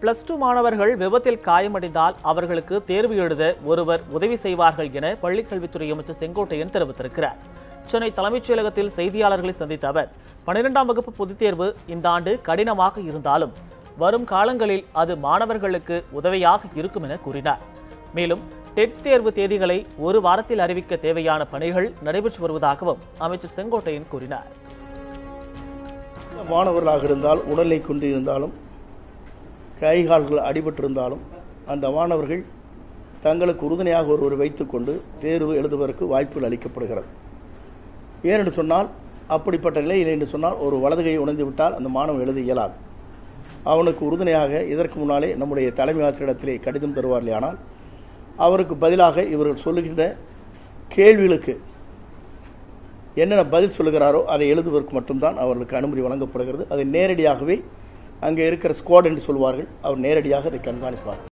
Plus two மாணவர்கள் விபத்தில் காயமடைந்தால் அவர்களுக்கு தேர்வு எழுத ஒருவர் உதவி செய்வார்கள் என பள்ளிக்கல்வித்துறை அமைச்சர் செங்கோட்டையன் தெரிவித்திருக்கிறார். சென்னை தலைமைச் செயலகத்தில் செய்தியாளர்களை சந்தித்த அவர் பன்னிரெண்டாம் வகுப்பு பொதுத் தேர்வு இந்த ஆண்டு கடினமாக இருந்தாலும் வரும் காலங்களில் அது மாணவர்களுக்கு உதவியாக இருக்கும் என கூறினார். மேலும் டெட் தேர்வு தேதிகளை ஒரு வாரத்தில் அறிவிக்க தேவையான பணிகள் நடைபெற்று வருவதாகவும் அமைச்சர் செங்கோட்டையன் கூறினார். மாணவர்களாக இருந்தால் உடலை கொண்டு இருந்தாலும் கை கால்கள் அடிபட்டிருந்தாலும் அந்த மாணவர்கள் தங்களுக்கு உறுதுணையாக ஒருவர் வைத்துக்கொண்டு தேர்வு எழுதுவதற்கு வாய்ப்புகள் அளிக்கப்படுகிறது. ஏனென்று சொன்னால் அப்படிப்பட்ட நிலையில் என்று சொன்னால் ஒரு வலதுகையை உணர்ந்து விட்டால் அந்த மாணவன் எழுத இயலாது. அவனுக்கு உறுதுணையாக இதற்கு முன்னாலே நம்முடைய தலைமை ஆசிரியரிடத்திலே கடிதம் தருவார்களே ஆனால் அவருக்கு பதிலாக இவர்கள் சொல்லுகின்ற கேள்விகளுக்கு என்னென்ன பதில் சொல்லுகிறாரோ அதை எழுதுவதற்கு மட்டும்தான் அவர்களுக்கு அனுமதி வழங்கப்படுகிறது. அதை நேரடியாகவே அங்கே இருக்கிற ஸ்குவாட் என்று சொல்வார்கள் அவர் நேரடியாக அதை கண்காணிப்பார்.